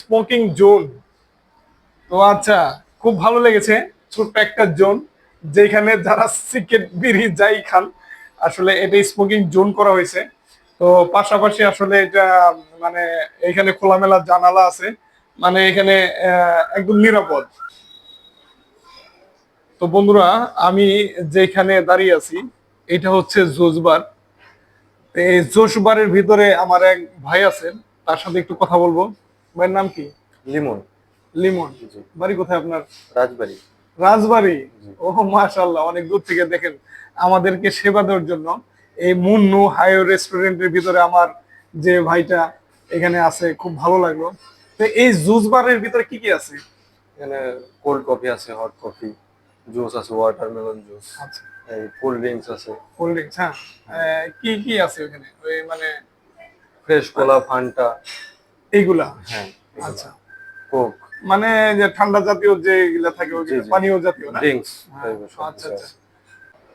Smoking zone তো আচ্ছা খুব ভালো লেগেছে ছোট্ট একটা জোন যেখানে যারা সিগারেট বিড়ি যাই খান, আসলে এটা স্মোকিং জোন করা হয়েছে। তো পাশাপাশি আসলে এটা মানে এখানে খোলামেলা জানালা আছে মানে এখানে একদম নিরাপদ। তো বন্ধুরা, আমি যেখানে দাঁড়িয়ে আছি, এটা হচ্ছে জোজবার এই জোশবারের ভিতরে আমার এক ভাই আছেন, তার সাথে একটু কথা বলব। ভাইয়ের নাম কি? লিমন। লিমন। বাড়ি কোথায় আপনার? রাজবাড়ি। রাজবাড়ি? ও মাশাল্লাহ অনেক দূর থেকে দেখেন আমাদেরকে সেবা দেওয়ার জন্য। এই মুন্নু হাইও রেস্টুরেন্টের ভিতরে আমার যে ভাইটা এখানে আছে খুব ভালো লাগল। তো এই জুস বারের ভিতরে কি কি আছে? এখানে কোল্ড কফি আছে হট কফি জুস আছে ওয়াটারমেলন জুস আচ্ছা। এই কোল্ড ড্রিঙ্কস আছে। কোল্ড ড্রিঙ্কস হ্যাঁ। কি কি আছে ওখানে? ওই মানে ফ্রেশ কোলা ফান্টা এইগুলা? হ্যাঁ আচ্ছা। কোক। মানে যে ঠান্ডা জাতীয় যে এগুলা থাকে। পানীয় জাতীয় না? ড্রিঙ্কস হ্যাঁ, আচ্ছা আচ্ছা।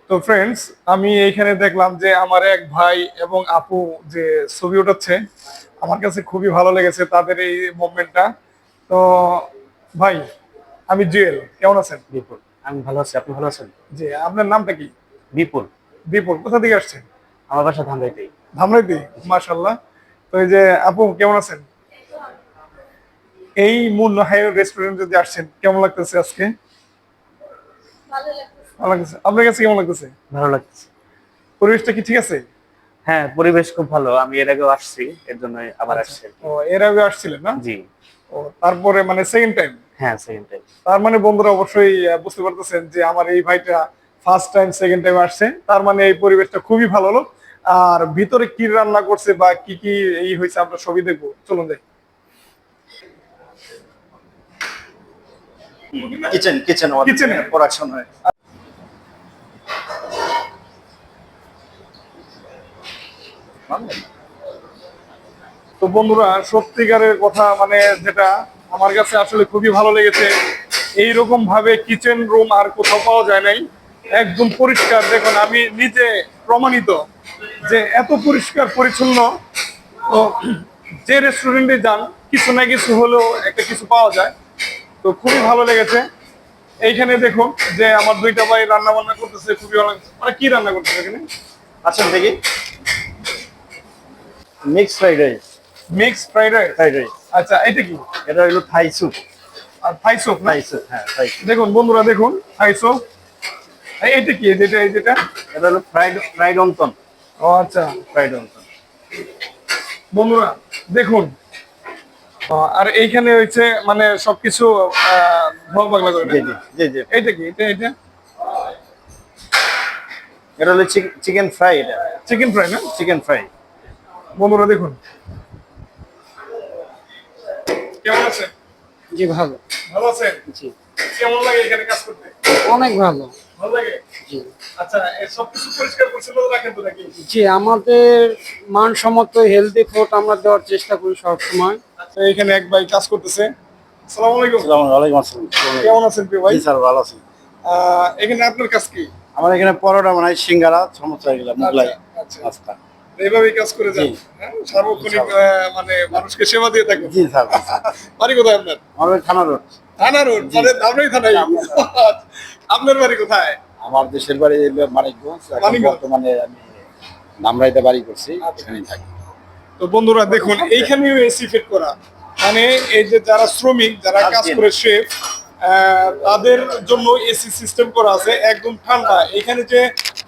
তো ফ্রেন্ডস আমি এইখানে দেখলাম যে আমার এক ভাই এবং আপু যে ছবি উঠাচ্ছে আমার কাছে খুবই ভালো লেগেছে তাদের এই মুভমেন্টটা তো ভাই আমি জুয়েল কেমন আছেন? বিপুল আমি ভালো আছি আপনি ভালো আছেন? জি আপনার নামটা কি? বিপুল। বিপুল কোথা থেকে আসছেন? আমার বাসা ধামরাইতেই। ধামরাইতে মাশাল্লাহ তো এই যে আপু কেমন আছেন? এই মুন্না হাই রেস্টুরেন্ট যদি আসছেন কেমন লাগতেছে আজকে? ভালো লাগতেছে। আপনার কাছে কেমন লাগতেছে? ভালো লাগছে পরিবেশটা কি ঠিক আছে? হ্যাঁ পরিবেশ খুব ভালো। আমি এর আগেও আসছি এর জন্য আবার আসছি ও এর আগে আসছিলেন না? জি। ও তারপরে মানে সেকেন্ড টাইম হ্যাঁ সেকেন্ড টাইম তার মানে বন্ধুরা অবশ্যই বুঝতে পারতেছেন যে আমার এই ভাইটা ফার্স্ট টাইম সেকেন্ড টাইম আসছে। তার মানে এই পরিবেশটা খুবই ভালো হলো আর ভিতরে কি রান্না করছে বা কি কি এই হয়েছে আমরা সবই দেখব। চলুন যাই কিচেন কিচেন প্রোডাকশন হয়। তো বন্ধুরা সত্যিকারের কথা মানে যেটা আমার কাছে আসলে খুবই ভালো লেগেছে এইরকম ভাবে কিচেন রুম আর কোথাও পাওয়া যায় নাই। একদম পরিষ্কার। দেখুন আমি নিজে প্রমাণিত যে এত পরিষ্কার পরিচ্ছন্ন। তো যে রেস্টুরেন্টে যান কিছু না কিছু হলেও একটা কিছু পাওয়া যায়। তো খুবই ভালো লেগেছে। এইখানে দেখুন যে আমার দুইটা ভাই রান্না বান্না করতেছে খুবই ভালো মানে কি রান্না করতেছে এখানে? আচ্ছা দেখি। Mix fried rice mix fried rice fried rice আচ্ছা এটা কি? এটা হলো থাই স্যুপ আর থাই স্যুপ না? থাই স্যুপ হ্যাঁ থাই স্যুপ দেখুন বন্ধুরা দেখুন আইসো এইটা কি? যেটা এই যেটা? এটা হলো ফ্রাইড ফ্রাইড অন্তন ও আচ্ছা। ফ্রাইড অন্তন বন্ধুরা দেখুন আর এইখানে হচ্ছে মানে সবকিছু ধোয়া পাগলা করে জি জি জি জি। এইটা কি? এটা এটা এটা হলো চিকেন ফ্রাই এটা। চিকেন ফ্রাই না? Chicken fry. বন্ধুরা দেখুন। কেমন আছে জি ভালো। ভালো আছেন? জি। কেমন লাগে এখানে কাজ করতে? অনেক ভালো। ভালো লাগে? আচ্ছা সবকিছু পরিষ্কার পরিচ্ছন্ন রাখেন তো নাকি? জি আমাদের মানসম্মত হেলদি ফুড আমরা দেওয়ার চেষ্টা করি সবসময়। আচ্ছা এখানে এক ভাই কাজ করতেছে। আসসালামু আলাইকুম। আসসালামু আলাইকুম আসসালাম কেমন আছেন প্রিয় ভাই? স্যার ভালো আছি। আহ, এখানে আপনার কাজ কি? আমার এখানে পরোটা বানাই সিঙ্গারা সমস্যা এগুলো মোগলাই আচ্ছা। আচ্ছা এইভাবেই কাজ করে যান। হ্যাঁ? সার্বক্ষণিক মানে মানুষকে সেবা দিয়ে থাকেন। জি স্যার। বাড়ি কোথায় আপনার? আমার থানা রোড। থানা রোড মানে ধামরাই থানাই। আপনার বাড়ি কোথায়? আমার দেশের বাড়ি মানিকগঞ্জ। বর্তমানে আমি ধামরাইতে বাড়ি করছি আচ্ছা। এখানেই থাকি। তো বন্ধুরা দেখুন এইখানেও এসি ফিট করা। মানে এই যে যারা শ্রমিক যারা কাজ কাজ করে শেফ তাদের জন্য এসি সিস্টেম করা আছে একদম ঠান্ডা। এখানে যে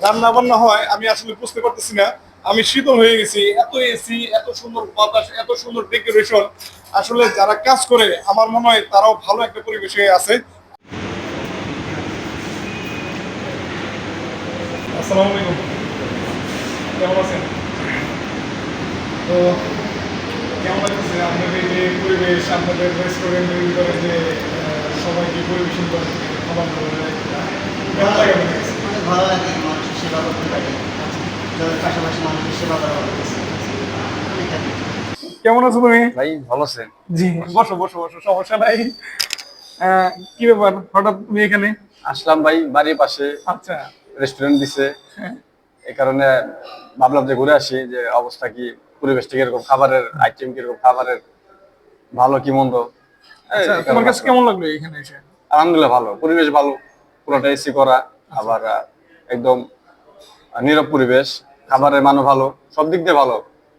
রান্না বান্না হয় আমি আসলে বুঝতে পারতেছি না। আমি শীতল হয়ে গেছি, এত এসি এত সুন্দর বাতাস, এত সুন্দর ডেকোরেশন আসলে যারা কাজ করে, আমার মনে হয় তারাও ভালো একটা পরিবেশে আছে। আসসালামু আলাইকুম। কেমন আছেন? তো কেমন লাগতেছে? আপনাদের যে পরিবেশ, আপনাদের রেস্টুরেন্টের ভিতরে যে সবাইকে পরিবেশন করেন খাবার দাবার কেমন লাগে? ভালো লাগে। পাশাপাশি মানুষের সেবা করা হচ্ছে অনেক happy। কেমন আছো তুমি? ভাই ভালো আছেন? জি বসো বসো বসো সমস্যা নাই। কি ব্যাপার? হঠাৎ তুমি এখানে? আসলাম ভাই বাড়ির পাশে। আচ্ছা। রেস্টুরেন্ট দিছে। হ্যাঁ। এই কারণে ভাবলাম যে ঘুরে আসি যে অবস্থা কি পরিবেশটা কীরকম খাবারের আইটেম কীরকম খাবারের ভালো কি মন্দ? আচ্ছা তোমার কাছে কেমন লাগল এখানে এসে? আলহামদুলিল্লাহ ভালো পরিবেশ ভালো পুরোটা এসি করা আবার আহ, একদম নীরব পরিবেশ। খাবারের মানও ভালো সব দিক দিয়ে ভালো।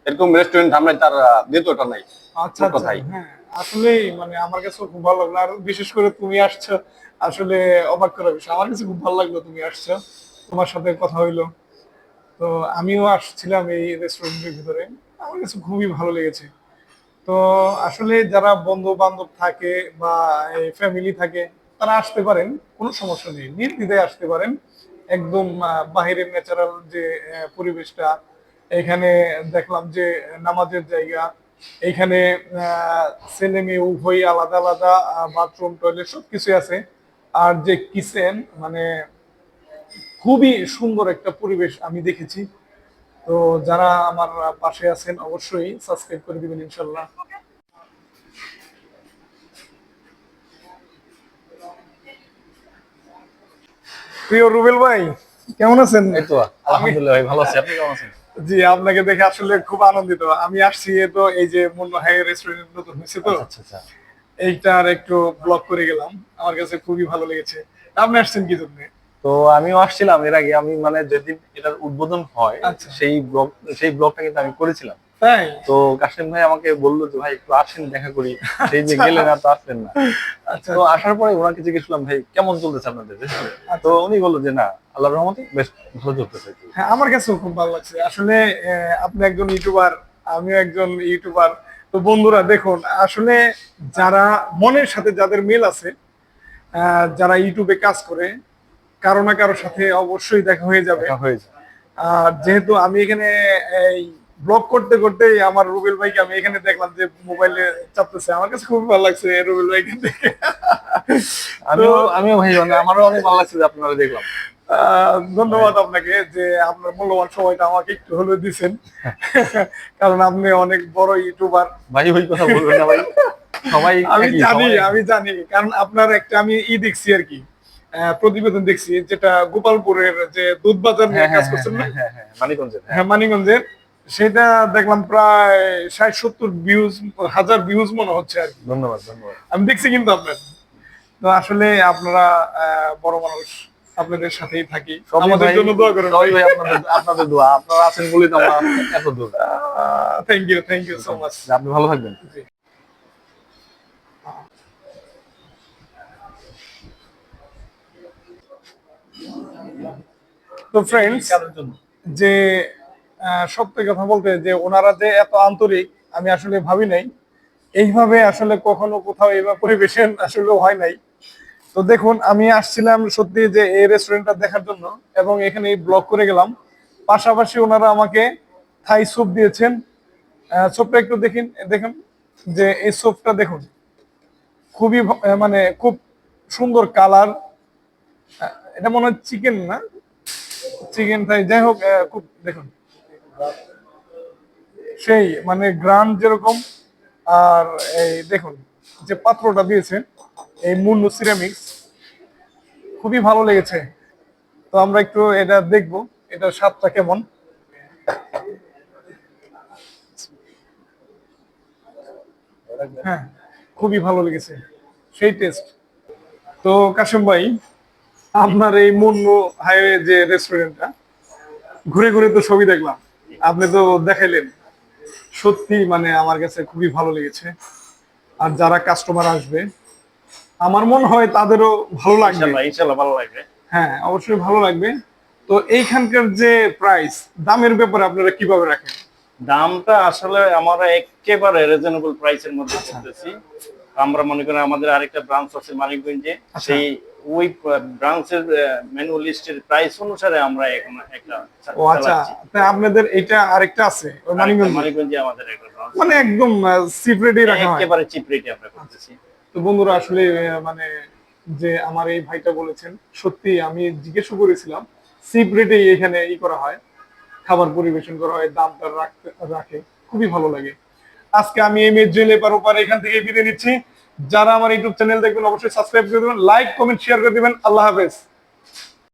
এরকম রেস্টুরেন্ট আমরা তার দ্বিতীয়টা নাই আচ্ছা আচ্ছা। কথাই। হ্যাঁ আসলেই মানে আমার কাছে খুব ভালো লাগল। আর বিশেষ করে তুমি আসছো আসলে অবাক করার বিষয় আমার কাছে খুব ভালো লাগল তুমি আসছো তোমার সাথে কথা হইল। তো আমিও আসছিলাম এই রেস্টুরেন্টের ভিতরে। আমার কাছে খুবই ভালো লেগেছে। তো আসলে যারা বন্ধু বান্ধব থাকে বা ফ্যামিলি থাকে তারা আসতে পারেন কোনো সমস্যা নেই। নির্দ্বিধায় আসতে পারেন। একদম বাহিরের ন্যাচারাল যে পরিবেশটা, এখানে দেখলাম যে, নামাজের জায়গা, এখানে ছেলে মেয়ে উভয়ই আলাদা আলাদা বাথরুম টয়লেট সবকিছু আছে। আর যে কিচেন মানে খুবই সুন্দর একটা পরিবেশ আমি দেখেছি। তো যারা আমার পাশে আছেন, অবশ্যই সাবস্ক্রাইব করে দিবেন ইনশাল্লাহ। প্রিয় রুবেল ভাই কেমন আছেন? এই তো আলহামদুলিল্লাহ ভাই ভালো আছি। আপনি কেমন আছেন? জি আপনাকে দেখে আসলে খুব আনন্দিত। আমি আসছি তো এই যে মুন্না রেস্টুরেন্ট নতুন হয়েছে তো। আচ্ছা আচ্ছা এইটার একটু ব্লগ করে গেলাম। আমার কাছে খুবই ভালো লেগেছে। আপনি আসছেন কি জন্য? তো আমিও আসছিলাম এর আগে। আমি মানে যেদিন এটার উদ্বোধন হয় আচ্ছা। সেই ব্লগ সেই ব্লগটা কিন্তু আমি করেছিলাম। তাই? তো কাশেম ভাই আমাকে বলল যে ভাই একটু আসেন দেখা করি। সেই যে গেলেন আর তো আসলেন না। আচ্ছা তো আসার পরে ওনাকে জিজ্ঞেস করলাম ভাই কেমন চলতেছে আপনাদের তো উনি বলল যে না আল্লাহর রহমতে বেশ ভালো চলতেছে হ্যাঁ আমার কাছেও খুব ভালো লাগছে। আসলে আপনি একজন ইউটিউবার আমিও একজন ইউটিউবার। তো বন্ধুরা দেখুন আসলে যারা মনের সাথে যাদের মিল আছে আহ, যারা ইউটিউবে কাজ করে কারও না কারোর সাথে অবশ্যই দেখা হয়ে যাবে। যেহেতু আমি এখানে এই ব্লগ করতে করতে আমার রুবেল ভাইকে আমি এখানে দেখলাম যে মোবাইলে চাপতেছে। আমার কাছে খুব ভালো লাগছে রুবেল ভাইকে দেখে। আমিও আমিও ভাই আমারও অনেক ভালো লাগছে যে আপনারা দেখলাম। ধন্যবাদ আপনাকে যে আপনার মূল্যবান সময়টা আমাকে একটু হলেও দিচ্ছেন কারণ আপনি অনেক বড় ইউটিউবার। ভাই ওই কথা বলবেন না ভাই। সবাই আমি জানি আমি জানি কারণ আপনার একটা আমি ই দেখছি আর কি। প্রতিবেদন দেখছি যেটা গোপালপুরের যে দুধ বাজার নিয়ে হ্যাঁ, কাজ হ্যাঁ, করছেন না? হ্যাঁ, হ্যাঁ, হ্যাঁ, মানিকগঞ্জের হ্যাঁ। মানিগঞ্জের সেটা দেখলাম প্রায় ষাট সত্তর ভিউজ হাজার ভিউজ মনে হচ্ছে আর কি। ধন্যবাদ ধন্যবাদ। আমি দেখছি কিন্তু আপনার। তো আসলে আপনারা বড় মানুষ আপনাদের সাথেই থাকি। আমাদের জন্য দোয়া করেন ভাই। আপনাদের আপনাদের দোয়া। আপনারা আছেন বলেই তো আমরা এত দূর। Thank you thank you so much আপনি ভালো থাকবেন। তো ফ্রেন্ডস যে সত্যি কথা বলতে যে ওনারা যে এত আন্তরিক, আমি আসলে ভাবি নাই। এইভাবে আসলে কখনো কোথাও এইভাবে পরিবেশন আসলে হয় নাই। তো দেখুন, আমি আসছিলাম সত্যি যে এই রেস্টুরেন্টটা দেখার জন্য এবং এখানে ব্লগ করে গেলাম। পাশাপাশি ওনারা আমাকে থাই স্যুপ দিয়েছেন। স্যুপটা একটু দেখুন দেখুন, যে এই স্যুপটা দেখুন। খুবই মানে খুব সুন্দর কালার এটা মনে হয় চিকেন না? চিকেন থাই যাই হোক খুব দেখুন। সেই মানে গ্রাম যেরকম, আর এই দেখুন, যে পাত্রটা দিয়েছে এই মুন্নু সিরামিক্স খুবই ভালো লেগেছে। তো আমরা একটু এটা দেখব এটার স্বাদটা কেমন। হ্যাঁ খুবই ভালো লেগেছে, সেই টেস্ট তো কাশেম ভাই, আপনার এই মুন্নু হাইওয়ে যে রেস্টুরেন্টটা ঘুরে ঘুরে তো ছবি দেখলাম। আপনি তো দেখাইলেন। সত্যি মানে আমার কাছে খুবই ভালো লেগেছে। আর যারা কাস্টমার আসবে আমার মনে হয় তাদেরও ভালো লাগবে। ইনশাল্লাহ ভালো লাগবে। হ্যাঁ অবশ্যই ভালো লাগবে। তো এইখানকার যে প্রাইস দামের ব্যাপারে আপনারা কীভাবে রাখেন? দামটা আসলে আমরা একেবারে রিজনেবল প্রাইসের মধ্যে করতেছি আমরা মনে করি আমাদের আরেকটা ব্রাঞ্চ আছে মানিকগঞ্জে আচ্ছা। সেই ওই ব্রাঞ্চের মেনু লিস্টের প্রাইস অনুসারে আমরা এখন একটা ও আচ্ছা আপনাদের এটা আরেকটা আছে ওই মানিকগঞ্জে? মানিকগঞ্জে আমাদের একটা মানে একদম সিপ্রেটই রাখা হয়। একেবারে চিপ রেটে আমরা করতেছি। তো বন্ধুরা আসলে মানে যে আমার এই ভাইটা বলেছেন সত্যি আমি জিজ্ঞেস করেছিলাম সিপ রেটে এখানে ই করা হয় খাবার পরিবেশন করা হয় দামটা রাখতে রাখে খুবই ভালো লাগে। আজকে আমি এম এ জেলে পার ওপার এখান থেকে বিদায় নিচ্ছি। যারা আমার ইউটিউব চ্যানেল দেখবেন, অবশ্যই সাবস্ক্রাইব করে দেবেন লাইক কমেন্ট শেয়ার করে দেবেন। আল্লাহ হাফেজ।